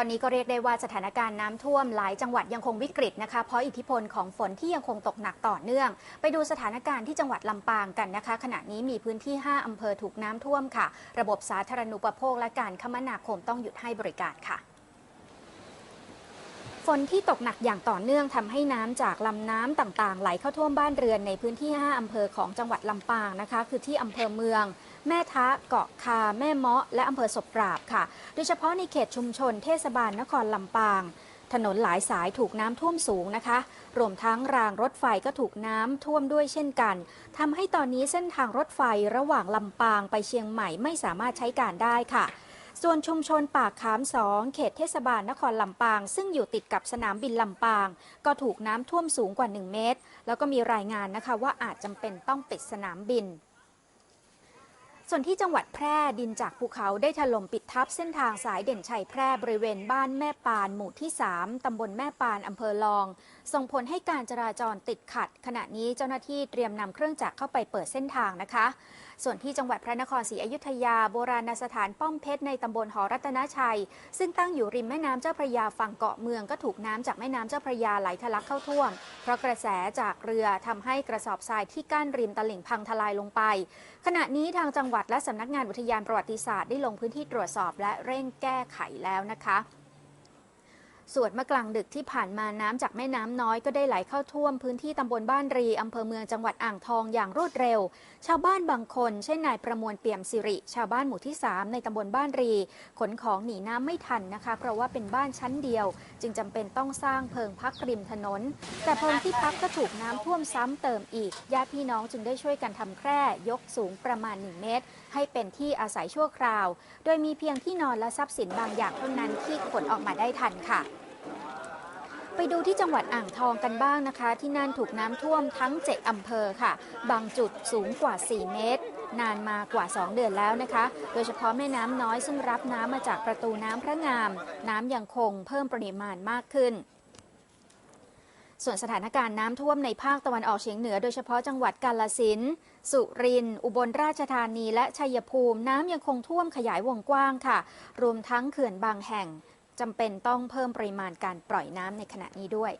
ตอนนี้ก็เรียกได้ว่าสถานการณ์น้ำท่วมหลายจังหวัดยังคงวิกฤตนะคะ เพราะอิทธิพลของฝนที่ยังคงตกหนักต่อเนื่อง ไปดูสถานการณ์ที่จังหวัดลำปางกันนะคะ ขณะนี้มีพื้นที่ 5อำเภอถูกน้ำท่วมค่ะ ระบบสาธารณูปโภคและการคมนาคมต้องหยุดให้บริการค่ะฝนที่ตกหนักอย่างต่อเนื่องทำให้น้ำจากลำน้ำต่างๆ ไหลเข้าท่วมบ้านเรือนในพื้นที่ 5อำเภอของจังหวัดลำปางนะคะ คือที่อำเภอเมือง แม่ทะเกาะคา แม่เมาะ และอำเภอศพปราบค่ะ โดยเฉพาะในเขตชุมชนเทศบาลนครลำปาง ถนนหลายสายถูกน้ำท่วมสูงนะคะ รวมทั้งรางรถไฟก็ถูกน้ำท่วมด้วยเช่นกันทำให้ตอนนี้เส้นทางรถไฟระหว่างลำปางไปเชียงใหม่ไม่สามารถใช้การได้ค่ะส่วนชุมชนปากขามสองเขตเทศบาลนครลำปาง ซึ่งอยู่ติดกับสนามบินลำปาง ก็ถูกน้ำท่วมสูงกว่า 1 เมตร แล้วก็มีรายงานนะคะว่าอาจจำเป็นต้องปิดสนามบิน ส่วนที่จังหวัดแพร่ดินจากภูเขาได้ถล่มปิดทับเส้นทางสายเด่นชัยแพร่บริเวณบ้านแม่ปานหมู่ที่ 3 ตำบลแม่ปานอำเภอลอง ส่งผลให้การจราจรติดขัด ขณะนี้เจ้าหน้าที่เตรียมนำเครื่องจักรเข้าไปเปิดเส้นทางนะคะ ส่วนที่จังหวัดพระนครศรีอยุธยาโบราณสถานป้อมเพชรในตำบลหอรัตนชัย ซึ่งตั้งอยู่ริมแม่น้ำเจ้าพระยาฝั่งเกาะเมืองก็ถูกน้ำจากแม่น้ำเจ้าพระยาไหลทะลักเข้าท่วม เพราะกระแสจากเรือทำให้กระสอบทรายที่กั้นริมตลิ่งพังทลายลงไป ขณะนี้ทางจังหวัดและสำนักงานอุทยานประวัติศาสตร์ได้ลงพื้นที่ตรวจสอบและเร่งแก้ไขแล้วนะคะ ส่วนเมื่อกลางดึกที่ผ่านมาน้ำจากแม่น้ำน้อยก็ได้ไหลเข้าท่วมพื้นที่ตำบลบ้านรีอำเภอเมืองจังหวัดอ่างทองอย่างรวดเร็ว ชาวบ้านบางคน เช่นนายประมวลเปี่ยมสิริ ชาวบ้านหมู่ที่ 3 ในตำบลบ้านรี ขนของหนีน้ำไม่ทันนะคะ เพราะว่าเป็นบ้านชั้นเดียว จึงจำเป็นต้องสร้างเพิงพักริมถนน แต่เพิงที่พักก็ถูกน้ำท่วมซ้ำเติมอีกญาติพี่น้องจึงได้ช่วยกันทำแคร่ยกสูงประมาณ 1 เมตร ให้เป็นที่อาศัยชั่วคราว โดยมีเพียงที่นอนและทรัพย์สินบางอย่างเท่านั้นที่ขนออกมาได้ทันค่ะ ไปดูที่จังหวัดอ่างทองกันบ้างนะคะ ที่นั่นถูกน้ำท่วมทั้ง 7 อำเภอค่ะ บางจุดสูงกว่า 4 เมตร นานมากว่า 2 เดือนแล้วนะคะ โดยเฉพาะแม่น้ำน้อยซึ่งรับน้ำมาจากประตูน้ำพระงาม น้ำยังคงเพิ่มปริมาณมากขึ้นส่วนสถานการณ์น้ำท่วมในภาคตะวันออกเฉียงเหนือโดยเฉพาะจังหวัดกาลสิน สุริน อุบลราชธานีและชัยภูมิ น้ำยังคงท่วมขยายวงกว้างค่ะ รวมทั้งเขื่อนบางแห่ง จำเป็นต้องเพิ่มปริมาณการปล่อยน้ำในขณะนี้ด้วย